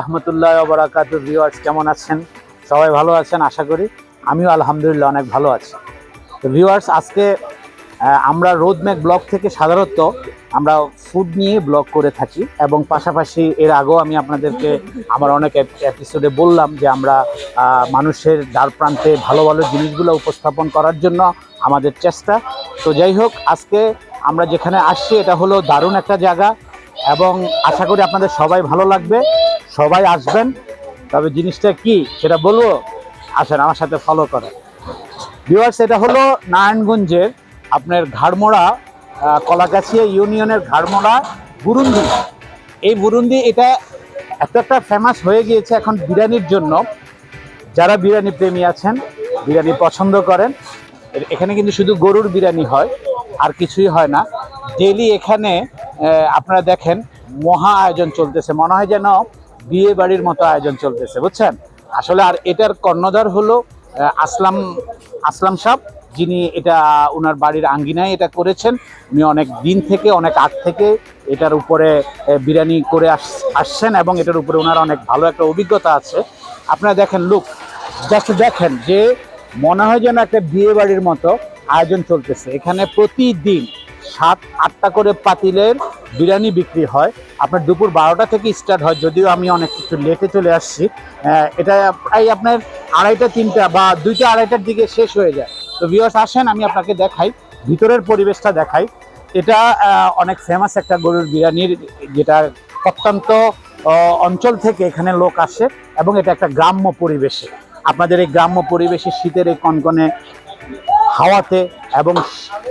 রহমতুল্লাহ বরাকাত viewers কেমন আছেন? সবাই ভালো আছেন, আশা করি। আমিও আলহামদুলিল্লাহ অনেক ভালো আছি। তো ভিউয়ার্স আজকে আমরা রোদম্যাক ব্লগ থেকে সাধারণত আমরা ফুড নিয়ে ব্লগ করে থাকি এবং পাশাপাশি এর আগেও আমি আপনাদেরকে আমার অনেক এপিসোডে বললাম যে আমরা মানুষের দ্বার প্রান্তে ভালো ভালো জিনিসগুলো উপস্থাপন করার জন্য আমাদের চেষ্টা। তো যাই হোক, আজকে আমরা যেখানে আসছি, এটা হলো দারুণ একটা জায়গা। এবং আশা করি আপনাদের সবাই ভালো লাগবে, সবাই আসবেন। তবে জিনিসটা কি সেটা বলব? আসেন, আমার সাথে ফলো করেন। ভিউয়ার্স এটা হলো নারায়ণগঞ্জের আপনার ঘাড়মোড়া কলাগাছিয়া ইউনিয়নের ঘাড়মোড়া বুরুন্দি এই বুরুন্দি এটা এত একটা ফেমাস হয়ে গিয়েছে এখন বিরিয়ানির জন্য। যারা বিরিয়ানি প্রেমী আছেন, বিরিয়ানি পছন্দ করেন এখানে কিন্তু শুধু গরুর বিরিয়ানি হয়, আর কিছুই হয় না। ডেলি এখানে আপনারা দেখেন, মহা আয়োজন চলতেছে। মনে হয় যেন বিয়ে বাড়ির মতো আয়োজন চলতেছে, বুঝছেন? আসলে আর এটার কর্ণধার হলো আসলাম আসলাম সাহ যিনি এটা ওনার বাড়ির আঙ্গিনায় এটা করেছেন। উনি অনেক দিন থেকে, অনেক আগ থেকে এটার উপরে বিরিয়ানি করে আস- আসছেন এবং এটার উপরে ওনার অনেক ভালো একটা অভিজ্ঞতা আছে। আপনারা দেখেন লুক জাস্ট দেখেন যে মনে হয় যেন একটা বিয়ে বাড়ির মতো আয়োজন চলতেছে। এখানে প্রতিদিন সাত, আটটা করে পাতিলের বিরিয়ানি বিক্রি হয়। আপনার দুপুর বারোটা থেকে স্টার্ট হয়, যদিও আমি অনেক কিছু লেটে চলে আসছি। এটা প্রায় আপনার আড়াইটা, তিনটা বা দুইটা, আড়াইটার দিকে শেষ হয়ে যায়। তো ভিউয়ার্স আসেন, আমি আপনাকে দেখাই, ভিতরের পরিবেশটা দেখাই। এটা অনেক ফেমাস একটা গরুর বিরিয়ানির যেটা প্রত্যন্ত অঞ্চল থেকে এখানে লোক আসে এবং এটা একটা গ্রাম্য পরিবেশে। আপনাদের এই গ্রাম্য পরিবেশে শীতের এই কনকনে হাওয়াতে এবং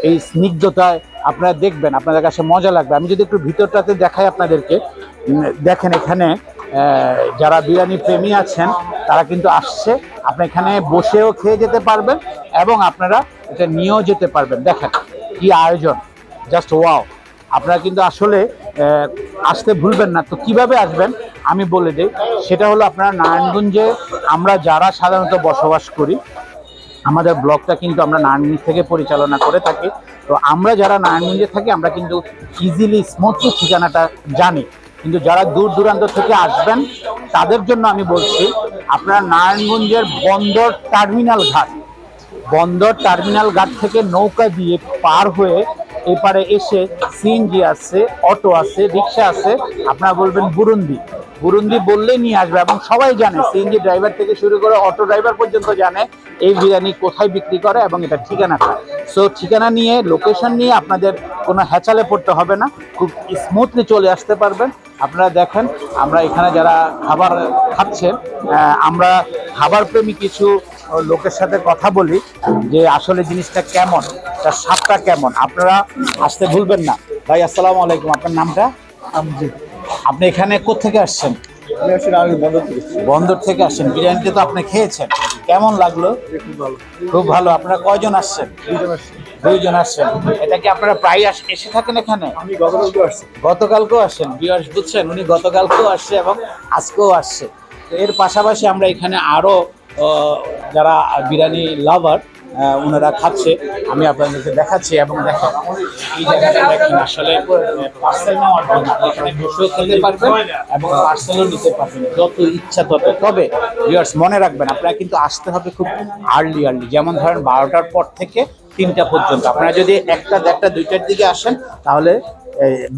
এই স্নিগ্ধতায় আপনারা দেখবেন, আপনাদের কাছে মজা লাগবে। আমি যদি একটু ভিতরটাতে দেখাই আপনাদেরকে। দেখেন এখানে যারা বিরিয়ানি প্রেমী আছেন, তারা কিন্তু আসছে। আপনি এখানে বসেও খেয়ে যেতে পারবেন এবং আপনারা এটা নিয়েও যেতে পারবেন। দেখেন কি আয়োজন। Just wow. আপনারা কিন্তু আসলে আসতে ভুলবেন না। তো কীভাবে আসবেন? আমি বলে দিই। সেটা হলো আপনারা নারায়ণগঞ্জে আমরা যারা সাধারণত বসবাস করি, আমাদের ব্লগটা কিন্তু আমরা নারায়ণগঞ্জ থেকে পরিচালনা করে থাকি। তো আমরা যারা নারায়ণগঞ্জে থাকি, আমরা কিন্তু ইজিলি স্মুথলি ঠিকানাটা জানি। কিন্তু যারা দূর দূরান্ত থেকে আসবেন, তাদের জন্য আমি বলছি, আপনারা নারায়ণগঞ্জের বন্দর টার্মিনাল ঘাট, বন্দর টার্মিনাল ঘাট থেকে নৌকা দিয়ে পার হয়ে এপারে এসে সিএনজি আছে, অটো আছে, রিক্সা আছে, আপনারা বলবেন বুরুন্দি। বুরুন্দি বললেই নিয়ে আসবে এবং সবাই জানে সিএনজি ড্রাইভার থেকে শুরু করে অটো ড্রাইভার পর্যন্ত জানে এই বিরিয়ানি কোথায় বিক্রি করে এবং এটা ঠিকানাটা সো ঠিকানা নিয়ে লোকেশন নিয়ে আপনাদের কোনো হ্যাচালে পড়তে হবে না, খুব স্মুথলি চলে আসতে পারবেন। আপনারা দেখেন, আমরা এখানে যারা খাবার খাচ্ছেন আমরা খাবার প্রেমী কিছু লোকের সাথে কথা বলি যে আসলে জিনিসটা কেমন। তার স্বাদটা কেমন? আপনারা আসতে ভুলবেন না। ভাই আসসালামু আলাইকুম। আপনার নামটা? আপনি এখানে কোথেকে আসছেন? বন্দর থেকে আসছেন। বিরিয়ানিটা তো আপনি খেয়েছেন। কেমন লাগল? খুব ভালো। আপনারা কয়জন আসছেন? দুইজন আসছি। আসছেন। এটা কি আপনারা প্রায় এসে থাকেন এখানে? গতকালকেও আসছেন। বিয়ার্স বুঝছেন? উনি গতকালকেও আসছে এবং আজকেও আসছে। তো এর পাশাপাশি আমরা এখানে আরও যারা বিরিয়ানি লাভার ওনারা খাচ্ছে। আমি আপনাদেরকে দেখাচ্ছি এবং দেখেন এই জায়গাটা দেখেন, আসলে পার্সেল নেওয়ার এখানে বসেও খেলতে পারবেন এবং পার্সেলও নিতে পারবেন। যত ইচ্ছা তত। তবে ইয়ার্স মনে রাখবেন, আপনারা কিন্তু আসতে হবে খুব আর্লি আর্লি যেমন ধরেন বারোটার পর থেকে তিনটা পর্যন্ত। আপনারা যদি একটা দেড়টা দুইটার দিকে আসেন, তাহলে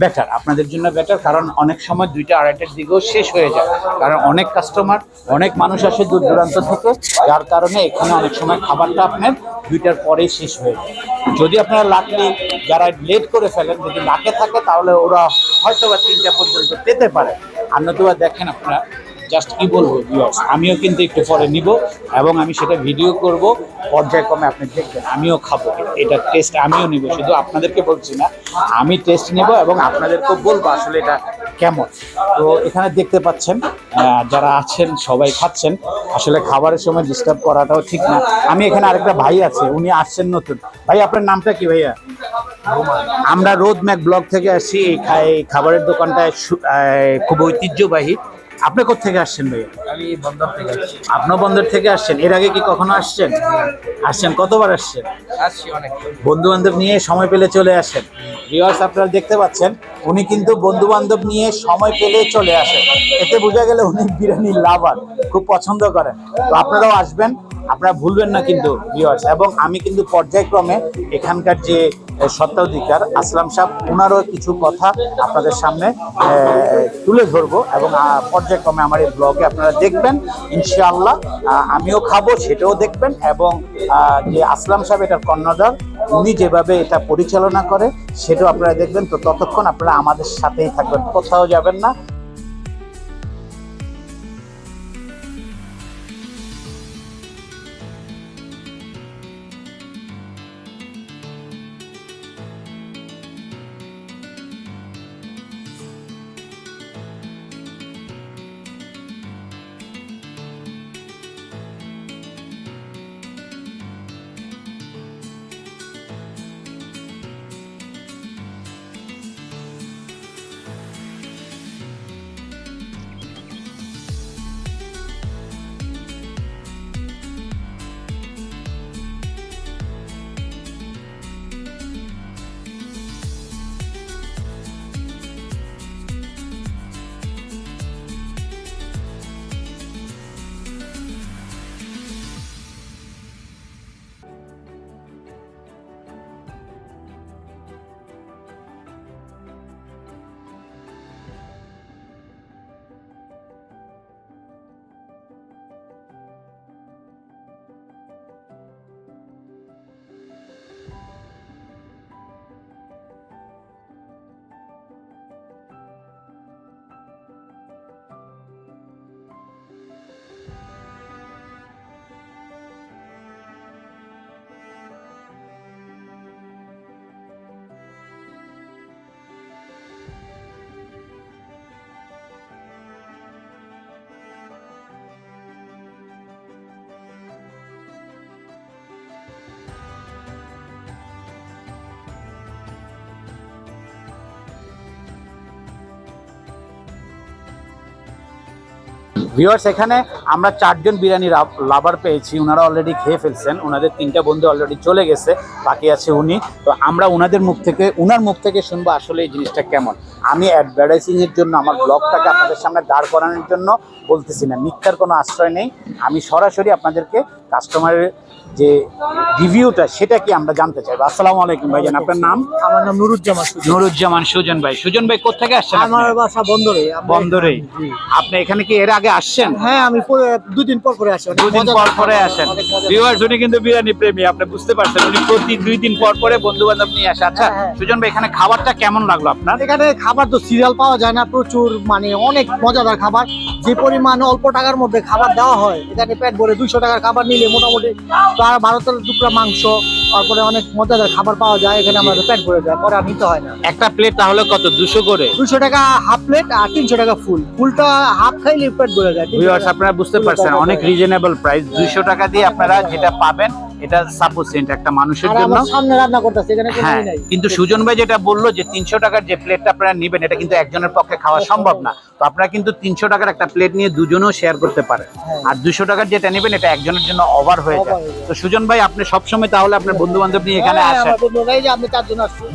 বেটার আপনাদের জন্য বেটার কারণ অনেক সময় দুইটা আড়াইটার দিকেও শেষ হয়ে যায়। কারণ অনেক কাস্টমার অনেক মানুষ আসে দূর দূরান্ত থেকে, যার কারণে এখানে অনেক সময় খাবারটা আপনার দুইটার পরেই শেষ হয়ে যায়। যদি আপনারা লাকলি যারা লেট করে ফেলেন, যদি লাকে থাকে, তাহলে ওরা হয়তো বা তিনটা পর্যন্ত পেতে পারে। আর নতুবা দেখেন আপনারা জাস্ট কি বলব ভিউয়ার্স আমিও কিন্তু একটু পরে নিব এবং আমি সেটা ভিডিও করব, পর্যায়ক্রমে আপনি দেখবেন, আমিও খাব। এটা টেস্ট আমিও নিব, শুধু আপনাদেরকে বলছি না, আমি টেস্ট নেব এবং আপনাদেরকেও বলব আসলে এটা কেমন। তো এখানে দেখতে পাচ্ছেন যারা আছেন, সবাই খাচ্ছেন, আসলে খাবারের সময় ডিস্টার্ব করাটাও ঠিক না। আমি এখানে আরেকটা ভাই আছে, উনি আসছেন নতুন। ভাই, আপনার নামটা কি ভাইয়া? আমরা রোদ ম্যাক ব্লগ থেকে আসছি, এই খাবারের দোকানটায় খুব ঐতিহ্যবাহী। আপনি কোথেকে আসছেন ভাইয়া? আমি বন্দর থেকে আসছি। আপনিও বন্দর থেকে আসছেন। এর আগে কি কখনো আসছেন? আসছেন কতবার আসছেন? আসছি অনেক। বন্ধু বান্ধব নিয়ে সময় পেলে চলে আসেন। ভিউয়ার্স আপনারা দেখতে পাচ্ছেন উনি কিন্তু বন্ধু বান্ধব নিয়ে সময় পেলে চলে আসেন। এতে বোঝা গেলে উনি বিরিয়ানি লাভার খুব পছন্দ করেন। তো আপনারাও আসবেন আপনারা ভুলবেন না কিন্তু ভিউয়ার্স এবং আমি কিন্তু পর্যায়ক্রমে এখানকার যে আহ, স্বত্বাধিকার আসলাম সাহেব ওনারও কিছু কথা আপনাদের সামনে তুলে ধরবো এবং পর্যায়ক্রমে আমার এই ব্লগে আপনারা দেখবেন ইনশাআল্লাহ আমিও খাব সেটাও দেখবেন এবং যে আসলাম সাহেব এটার কর্ণধার উনি যেভাবে এটা পরিচালনা করে সেটাও আপনারা দেখবেন। তো ততক্ষণ আপনারা আমাদের সাথেই থাকবেন কোথাও যাবেন না। ভিউয়ার্স এখানে আমরা চারজন বিরিয়ানি লাভার পেয়েছি। ওনারা অলরেডি খেয়ে ফেলছেন। ওনাদের তিনটা বন্ধু অলরেডি চলে গেছে। বাকি আছে উনি। তো আমরা ওনাদের মুখ থেকে ওনার মুখ থেকে শুনব আসলে এই জিনিসটা কেমন। আমি অ্যাডভার্টাইজিংয়ের জন্য, আমার ব্লগটাকে আপনাদের সামনে দাঁড় করানোর জন্য বলতেছি না। মিথ্যার কোনো আশ্রয় নেই। আমি সরাসরি আপনাদেরকে কাস্টমারের যে রিভিউটা সেটা কি আমরা জানতে চাইব? আসসালামু আলাইকুম ভাইজান আপনার নাম? আমার নাম নুরুজ্জামান নুরুজ্জামান সুজন ভাই। সুজন ভাই কোথেকে আসছেন আমার বাসা বন্দরে। জি। আপনি এখানে কি এর আগে আসছেন? হ্যাঁ আমি দুদিন পর পরে আসি। দুদিন পর পরে আসেন। ভিউয়ার্স উনি কিন্তু বিরিয়ানি প্রেমী আপনি বুঝতে পারছেন। উনি প্রতি দুই দিন পর পরে বন্ধু বান্ধব নিয়ে আসে। আচ্ছা হ্যাঁ, হ্যাঁ। সুজন ভাই এখানে খাবারটা কেমন লাগল আপনার? এখানে খাবার তো সিরিয়াল পাওয়া যায় না প্রচুর মানে অনেক মজাদার খাবার। যে পরিমাণ অল্প টাকার মধ্যে খাবার দেওয়া হয় এখানে পেট ভরে দুইশো টাকার খাবার নিলে মোটামুটি প্রায় বারো তেরো টুকরা মাংস তারপরে অনেক মজাদার খাবার পাওয়া যায় এখানে আমাদের পেট ভরে যায় পরে আর নিতে হয় না। একটা প্লেট তাহলে কত? দুশো করে? দুশো টাকা হাফ প্লেট আর তিনশো টাকা ফুল ফুলটা হাফ খাইলে পেট ভরে যায় 300 ভিউয়ার্স আপনারা বুঝতে পারছেন অনেক রিজনেবল প্রাইস দুশো টাকা দিয়ে আপনারা যেটা পাবেন এটা সাপোসেন্ট একটা মানুষের জন্য। সামনে রান্না করতেছে এখানে হ্যাঁ নাই। কিন্তু সুজন ভাই যেটা বলল যে তিনশো টাকার যে প্লেটটা আপনারা নেবেন এটা কিন্তু একজনের পক্ষে খাওয়া সম্ভব না। তো আপনারা কিন্তু তিনশো টাকার একটা প্লেট নিয়ে দুজনেও শেয়ার করতে পারেন। হ্যাঁ। আর দুশো টাকার যেটা নেবেন এটা একজনের জন্য ওভার হয়ে যায়। হয়ে। তো সুজন ভাই আপনি সবসময় তাহলে আপনার বন্ধু বান্ধব নিয়ে এখানে হ্যাঁ, আসেন।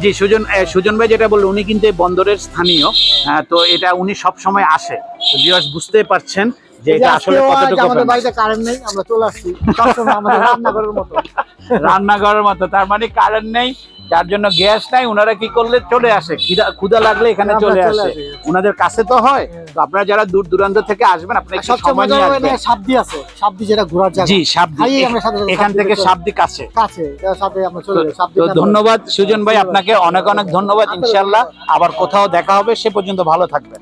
জি সুজন সুজন ভাই যেটা বলল উনি কিন্তু এই বন্দরের স্থানীয়। হ্যাঁ, তো এটা উনি সব সময় আসে। তো ভিউয়ার্স বুঝতে পারছেন। যে এটা আসলে কতটুকু আমাদের বাড়িতে কারেন্ট নেই আমরা চলে আসছি। সবসময় আমাদের রান্নাঘরের মতো। রান্নাঘরের মতো তার মানে কারেন্ট নেই যার জন্য গ্যাস নাই ওনারা কি করলে? চলে আসে। ক্ষুদা লাগলে এখানে চলে আসে। ওনাদের কাছে তো হয়। তো আপনারা যারা দূর দূরান্ত থেকে আসবেন আপনারা সবচেয়ে মজা হবে সাবদি আছে। সাবদি যেটা ঘোরার জায়গা। জি সাবদি। খাইয়ে আমরা সাথে সাথে এখান থেকে সাবদি কাছে। কাছে সাথে আমরা চলে সাবদি তো ধন্যবাদ সুজন ভাই আপনাকে অনেক অনেক ধন্যবাদ ইনশাল্লাহ। আবার কোথাও দেখা হবে সে পর্যন্ত ভালো থাকবেন।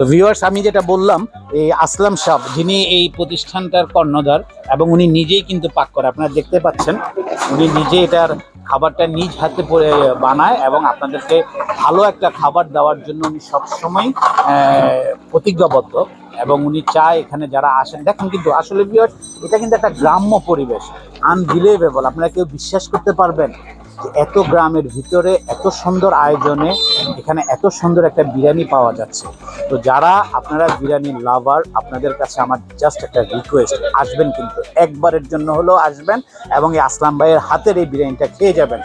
তো ভিউয়ার্স আমি যেটা বললাম এই আসলাম সাহ যিনি এই প্রতিষ্ঠানটার কর্ণধার এবং উনি নিজেই কিন্তু পাক করে আপনারা দেখতে পাচ্ছেন উনি নিজে এটার খাবারটা নিজ হাতে বানায় এবং আপনাদেরকে ভালো একটা খাবার দেওয়ার জন্য উনি সবসময় প্রতিজ্ঞাবদ্ধ এবং উনি চায় এখানে যারা আসেন। দেখেন কিন্তু আসলে viewers, এটা কিন্তু একটা গ্রাম্য পরিবেশ আনবিলিভেবল আপনারা কেউ বিশ্বাস করতে পারবেন। এত গ্রামের ভিতরে এত সুন্দর আয়োজনে এখানে এত সুন্দর একটা বিরিয়ানি পাওয়া যাচ্ছে। তো যারা আপনারা বিরিয়ানি লাভার, আপনাদের কাছে আমার জাস্ট একটা রিকোয়েস্ট আসবেন কিন্তু একবারের জন্য হলেও আসবেন এবং এই আসলাম ভাইয়ের হাতের এই বিরিয়ানিটা খেয়ে যাবেন।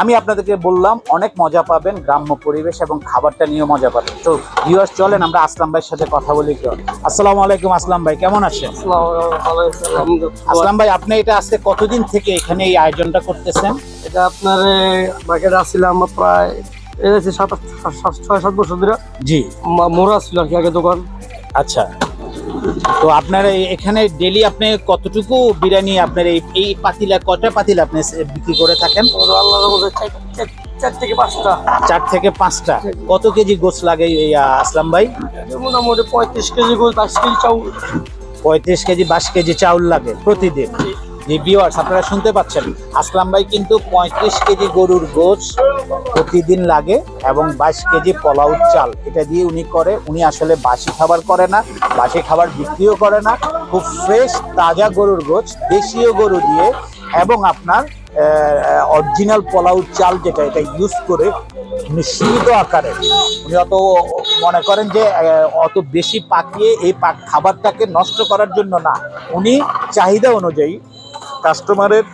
আমি আপনাদেরকে বললাম অনেক মজা পাবেন গ্রাম্য পরিবেশ এবং খাবারটা নিয়েও মজা পাবেন। তো ভিউয়ার্স চলেন আমরা আসলাম ভাইয়ের সাথে কথা বলি একটু। আসসালামু আলাইকুম আসলাম ভাই কেমন আছেন? আসলাম ভাই আপনি এটা আজকে কতদিন থেকে এখানে এই আয়োজনটা করতেছেন? এটা আপনার মার্কেটে আসছিলাম প্রায় ছয় সাত বছর ধরে। জি। মোড়া ছিল আর কি আগে দোকান। আচ্ছা। তো আপনার এখানে ডেলি আপনি কতটুকু বিরিয়ানি আপনার এই এই পাতিলা কটা পাতিলা আপনি বিক্রি করে থাকেন? চার- থেকে পাঁচটা। চার থেকে পাঁচটা। কত কেজি গোস লাগে আসলাম ভাই? মোটামুটি পঁয়ত্রিশ কেজি গোল বাইশ কেজি চাউল। পঁয়ত্রিশ কেজি বাইশ কেজি চাউল লাগে প্রতিদিন। যে আপনারা শুনতে পাচ্ছেন। আসলাম ভাই কিন্তু পঁয়ত্রিশ কেজি গরুর গোশ প্রতিদিন লাগে এবং বাইশ কেজি পোলাও চাল। এটা দিয়ে উনি করে, উনি আসলে বাসি খাবার করে না, বাসি খাবার বিক্রিও করে না। খুব ফ্রেশ তাজা গরুর গোশ, দেশীয় গরু দিয়ে এবং আপনার অরিজিনাল পোলাও চাল যেটা, এটা ইউজ করে উনি সীমিত আকারে। উনি অত মনে করেন যে অত বেশি পাকিয়ে এই পাক খাবারটাকে নষ্ট করার জন্য না। উনি চাহিদা অনুযায়ী কাস্টমারের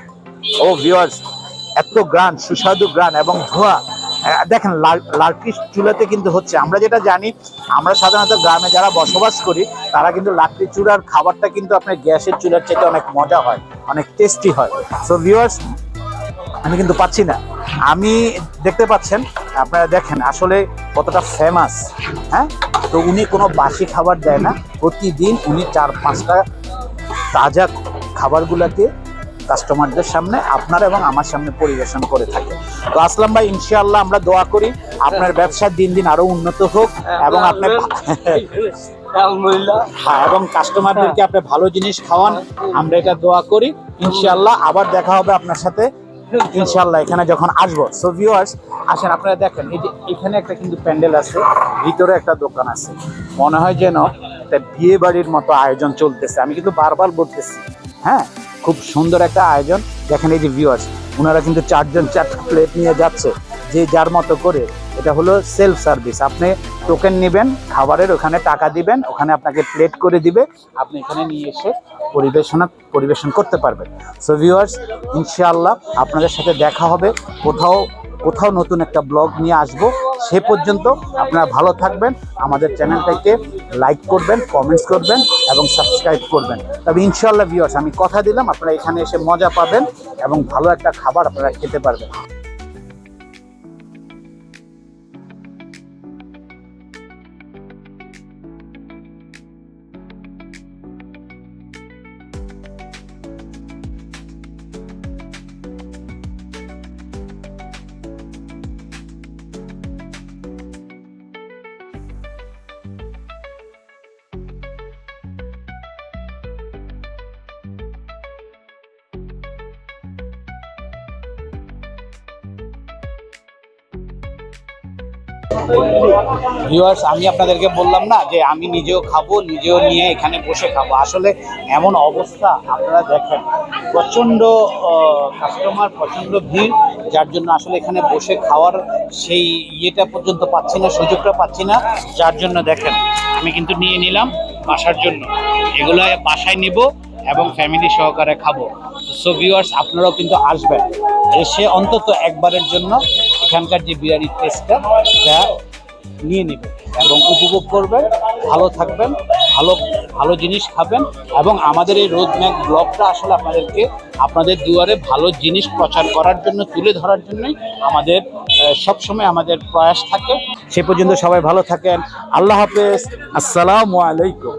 ও ভিউয়ার্স এত গ্রান, সুস্বাদু গ্রান এবং ধোয়া। দেখেন লার্কি চুলাতে কিন্তু হচ্ছে, আমরা যেটা জানি, আমরা সাধারণত গ্রামে যারা বসবাস করি, তারা কিন্তু লাকড়ি চুলার খাবারটা কিন্তু আপনার গ্যাসের চুলার চাইতে অনেক মজা হয়, অনেক টেস্টি হয়। সো ভিউয়ার্স আমি কিন্তু পাচ্ছি না। আমি দেখতে পাচ্ছেন, আপনারা দেখেন, আসলে কতটা ফেমাস হ্যাঁ? তো উনি কোনো বাসি খাবার দেয় না। প্রতিদিন উনি চার পাঁচটা তাজা খাবারগুলোকে কাস্টমারদের সামনে আপনার এবং আমার সামনে পরিবেশন করে থাকে তো আসলাম ভাই ইনশাআল্লাহ আমরা দোয়া করি আপনার ব্যবসা দিন দিন আরও উন্নত হোক এবং আপনার আলহামদুলিল্লাহ। হ্যাঁ এবং কাস্টমারদেরকে আপনি ভালো জিনিস খাওয়ান আমরা এটা দোয়া করি। ইনশাআল্লাহ আবার দেখা হবে আপনার সাথে। ইনশাআল্লাহ এখানে যখন আসব। সো ভিউয়ার্স আসেন আপনারা দেখেন এই যে এখানে একটা কিন্তু প্যান্ডেল আছে ভিতরে একটা দোকান আছে। মনে হয় যেন একটা বিয়ে বাড়ির মতো আয়োজন চলতেছে। আমি কিন্তু বারবার বলতেছি হ্যাঁ? খুব সুন্দর একটা আয়োজন। দেখেন এই যে ভিউয়ার্স ওনারা কিন্তু চারজন চারটা প্লেট নিয়ে যাচ্ছে, যে যার মতো করে। এটা হলো সেলফ সার্ভিস আপনি টোকেন নেবেন, খাবারের ওখানে টাকা দিবেন, ওখানে আপনাকে প্লেট করে দিবে, আপনি এখানে নিয়ে এসে পরিবেশনা, পরিবেশন করতে পারবেন। সো ভিউয়ার্স ইনশাআল্লাহ আপনাদের সাথে দেখা হবে, কোথাও কোথাও নতুন একটা ব্লগ নিয়ে আসব, সে পর্যন্ত আপনারা ভালো থাকবেন, আমাদের চ্যানেলটাকে লাইক করবেন কমেন্টস করবেন এবং সাবস্ক্রাইব করবেন। তবে ইনশাল্লাহ ভিওর্স আমি কথা দিলাম, আপনারা এখানে এসে মজা পাবেন এবং ভালো একটা খাবার আপনারা খেতে পারবেন। ভিউয়ার্স আমি আপনাদেরকে বললাম না যে আমি নিজেও খাব, নিজেও নিয়ে এখানে বসে খাব। আসলে এমন অবস্থা আপনারা দেখেন। প্রচণ্ড কাস্টমার প্রচণ্ড ভিড়, যার জন্য আসলে এখানে বসে খাওয়ার সেই ইয়েটা পর্যন্ত পাচ্ছি না, সুযোগটা পাচ্ছি না। যার জন্য দেখেন, আমি কিন্তু নিয়ে নিলাম বাসার জন্য। এগুলো বাসায় নিব এবং ফ্যামিলি সহকারে খাব। সো ভিউয়ার্স আপনারাও কিন্তু আসবেন। এসে অন্তত একবারের জন্য এখানকার যে বিরিয়ানির টেস্টটা সেটা নিয়ে নেবেন এবং উপভোগ করবেন, ভালো থাকবেন, ভালো ভালো জিনিস খাবেন এবং আমাদের এই রোড ম্যাপ ব্লগটা আসলে আপনাদেরকে আপনাদের দুয়ারে ভালো জিনিস প্রচার করার জন্য, তুলে ধরার জন্যই আমাদের সবসময় আমাদের প্রয়াস থাকে। সে পর্যন্ত সবাই ভালো থাকেন। আল্লাহ হাফেজ। আসসালামু আলাইকুম।